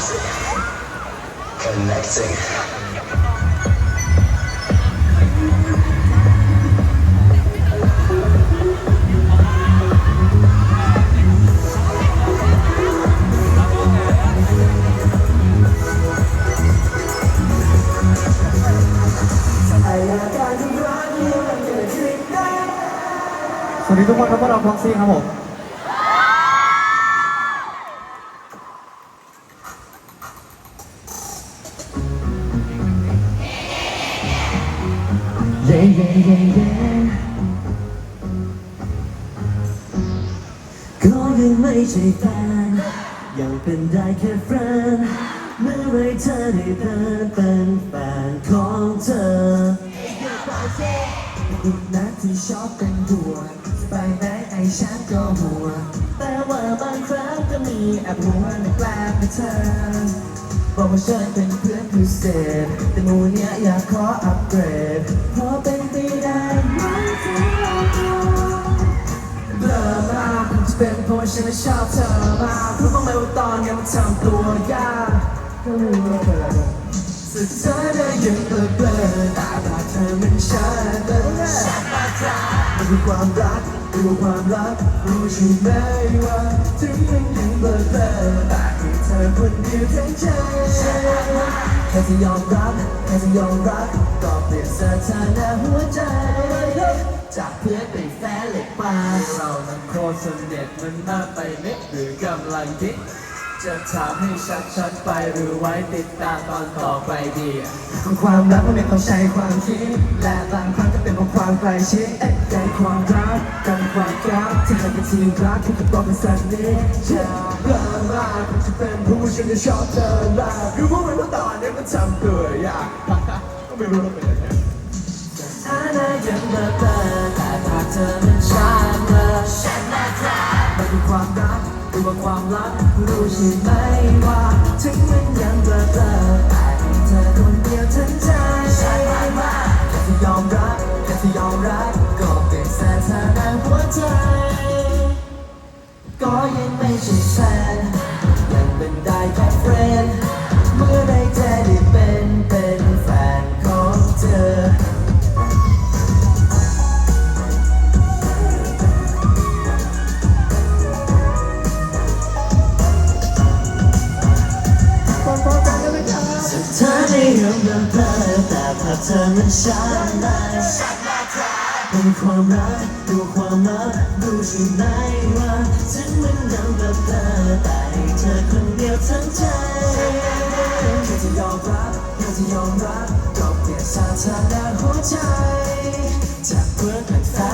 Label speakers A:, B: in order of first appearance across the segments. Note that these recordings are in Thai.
A: sing.
B: สวัสดีทุกคนครับพวกเราพ็อกซี่ครับผม
C: เย่เย่เย่เย่ก็ยังไม่ใช่แฟนยังเป็นได้แค่แฟนเมื่อไรเธอได้เดินเป็นแฟนของเธออีกนะที่ชอบเป็นตัวไปไหนไอฉันก็หัว แต่ว่าบางครั้งก็มีแอบหัวในแกล้งเธอ บอกว่าฉันเป็นเพื่อนพิเศษ แต่มูเนี้ยอยากขออัปเกรดเพราะเป็นไปได้ไหมเธอเบลอมากคงจะเป็นเพราะว่าฉันชอบเธอมากรู้บ้างไหมว่าตอนนี้ยมันทำตัวยากก็รู้ว่าเป็นอะไรสุดท้ายได้ยังเบลอเบลอตาตาเธอมันชัดเลยมันคือความรักหรือความรักรู้ใช่ไหมว่าถึงมันยังเบลอเบลอแต่ให้เธอคนเดียวทั้ง จแค่จะยอมรับแค่จะยอมรับก็เปลี่ยนสถานะหัวใจ จากเพื่อนเป็นแฟนเหลยป่าเรานั้นโคตรสนิทมันมากไปไหมหรือกำลังคิดจะถามให้ชัดๆไปหรือไว้ติดตามตอนต่อไปดีความรักมันไม่ต้องใช้ความคิด และบางครั้งก็เป็นเพราะความใกล้ชิดใจความรักกันความรักที่เราเป็นทีมรักที่จะต้องเป็นสันนิษฐาน เรื่องมากมันจะเป็นผู้ฉันจะชอบเธอมากรู้ว่ามันตอนนี้มันทำตัวยากก็ไม่รู้ว่าเป็นยังไงฐานยังเบลอแต่หาเธอมันชัดเลยชัดนะครับมันคือความรักหรือว่าความรักรู้ใช่ไหมว่าถึงมันยังเบลอเบลอแต่ให้เธอคนเดียวทั้งใจชัดมาแค่ที่ยอมรับแค่ที่ยอมรับก็เป็นสถานะหัวใจก็ยังไม่ายในเรื่องเบลอแต่ภาพเธอมันชัดเลยเป็นความรักดูความรักดูใช่ไหมว่าถึงมันยังเบลอแต่ให้เธอคนเดียวทั้งใจแค่จะยอมรับแค่จะยอมรับก็เปลี่ยนสถานะหัวใจจากเพื่อนเป็นแฟน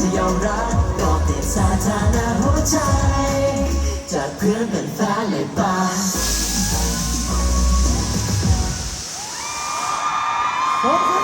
C: จะยอมรับบอกเด็กสาธารณะหัวใจ จากเพื่อนเป็นแฟนเลยป่ะผม